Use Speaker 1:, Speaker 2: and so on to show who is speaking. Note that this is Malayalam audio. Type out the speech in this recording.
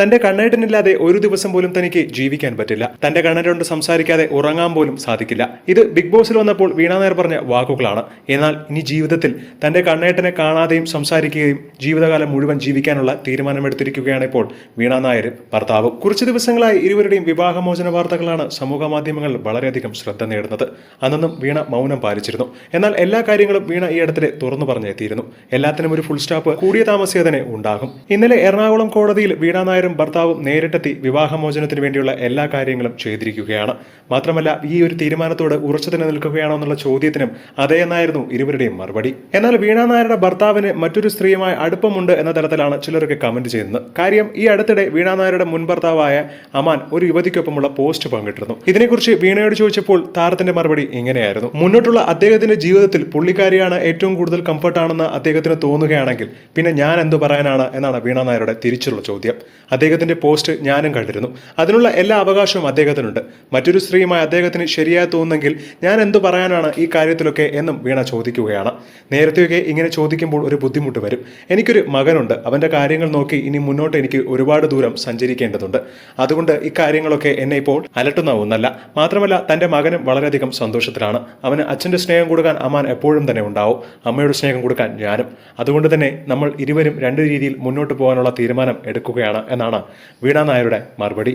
Speaker 1: തന്റെ കണ്ണേട്ടനില്ലാതെ ഒരു ദിവസം പോലും തനിക്ക് ജീവിക്കാൻ പറ്റില്ല. തന്റെ കണ്ണേട്ടനോട് സംസാരിക്കാതെ ഉറങ്ങാൻ പോലും സാധിക്കില്ല. ഇത് ബിഗ് ബോസിൽ വന്നപ്പോൾ വീണ നായർ പറഞ്ഞ വാക്കുകളാണ്. എന്നാൽ ഇനി ജീവിതത്തിൽ തന്റെ കണ്ണേട്ടനെ കാണാതെയും സംസാരിക്കുകയും ജീവിതകാലം മുഴുവൻ ജീവിക്കാനുള്ള തീരുമാനമെടുത്തിരിക്കുകയാണ് ഇപ്പോൾ വീണ നായർ ഭർത്താവ്. കുറച്ച് ദിവസങ്ങളായി ഇരുവരുടെയും വിവാഹമോചന വാർത്തകളാണ് സമൂഹ മാധ്യമങ്ങൾ വളരെയധികം ശ്രദ്ധ നേടുന്നത്. അന്നും വീണ മൗനം പാലിച്ചിരുന്നു. എന്നാൽ എല്ലാ കാര്യങ്ങളും വീണ ഈ അടുത്തിടെ തുറന്നു പറഞ്ഞെത്തിയിരുന്നു എല്ലാത്തിനും ഒരു ഫുൾ സ്റ്റോപ്പ് കൂടിയ താമസിയതനെ ഉണ്ടാകും. ഇന്നലെ എറണാകുളം കോടതിയിൽ വീണ നായരും ഭർത്താവും നേരിട്ടെത്തി വിവാഹമോചനത്തിന് വേണ്ടിയുള്ള എല്ലാ കാര്യങ്ങളും ചെയ്തിരിക്കുകയാണ്. മാത്രമല്ല ഈ ഒരു തീരുമാനത്തോട് ഉറച്ചു തന്നെ നിൽക്കുകയാണോ എന്നുള്ള ചോദ്യത്തിനും അതേ എന്നായിരുന്നു ഇരുവരുടെയും മറുപടി. എന്നാൽ വീണ നായരുടെ ഭർത്താവിന് മറ്റൊരു സ്ത്രീയുമായി അടുപ്പമുണ്ട് എന്ന തരത്തിലാണ് ചിലരൊക്കെ കമന്റ് ചെയ്യുന്നത്. കാര്യം ഈ അടുത്തിടെ വീണ നായരുടെ മുൻ ഭർത്താവായ അമാൻ ഒരു യുവതിക്കൊപ്പമുള്ള പോസ്റ്റ് പങ്കിട്ടിരുന്നു. ഇതിനെക്കുറിച്ച് വീണയോട് ചോദിച്ചപ്പോൾ താരത്തിന്റെ മറുപടി ഇങ്ങനെയായിരുന്നു. മുന്നോട്ടുള്ള അദ്ദേഹത്തിന്റെ ജീവിതത്തിൽ പുള്ളിക്കാരിയാണ് ഏറ്റവും കൂടുതൽ കംഫർട്ടാണെന്ന് അദ്ദേഹത്തിന് തോന്നുകയാണെങ്കിൽ പിന്നെ ഞാൻ എന്തു പറയാനാണ്? എന്നാണ് വീണ നായരുടെ തിരിച്ചുള്ള ചോദ്യം. അദ്ദേഹത്തിന്റെ പോസ്റ്റ് ഞാനും കണ്ടിരുന്നു. അതിനുള്ള എല്ലാ അവകാശവും അദ്ദേഹത്തിനുണ്ട്. മറ്റൊരു സ്ത്രീയുമായി അദ്ദേഹത്തിന് ശരിയായി തോന്നുന്നെങ്കിൽ ഞാൻ എന്തു പറയാനാണ് ഈ കാര്യത്തിലൊക്കെ എന്നും വീണ ചോദിക്കുകയാണ്. നേരത്തെയൊക്കെ ഇങ്ങനെ ചോദിക്കുമ്പോൾ ഒരു ബുദ്ധിമുട്ട് വരും. എനിക്കൊരു മകനുണ്ട്. അവന്റെ കാര്യങ്ങൾ നോക്കി ഇനി മുന്നോട്ട് എനിക്ക് ഒരുപാട് ദൂരം സഞ്ചരിക്കേണ്ടതുണ്ട്. അതുകൊണ്ട് ഇക്കാര്യങ്ങളൊക്കെ എന്നെ ഇപ്പോൾ അലട്ടുന്ന ഒന്നല്ല. മാത്രമല്ല തന്റെ മകനും വളരെയധികം സന്തോഷത്തിലാണ്. അവന് അച്ഛന്റെ സ്നേഹം കൊടുക്കാൻ അമ്മാൻ എപ്പോഴും തന്നെ ഉണ്ടാവും. അമ്മയുടെ സ്നേഹം കൊടുക്കാൻ ഞാനും. അതുകൊണ്ട് തന്നെ നമ്മൾ ഇരുവരും രണ്ട് രീതിയിൽ മുന്നോട്ട് പോകാനുള്ള തീരുമാനം എടുക്കുകയാണ് എന്നാണ് വീണ നായരുടെ മറുപടി.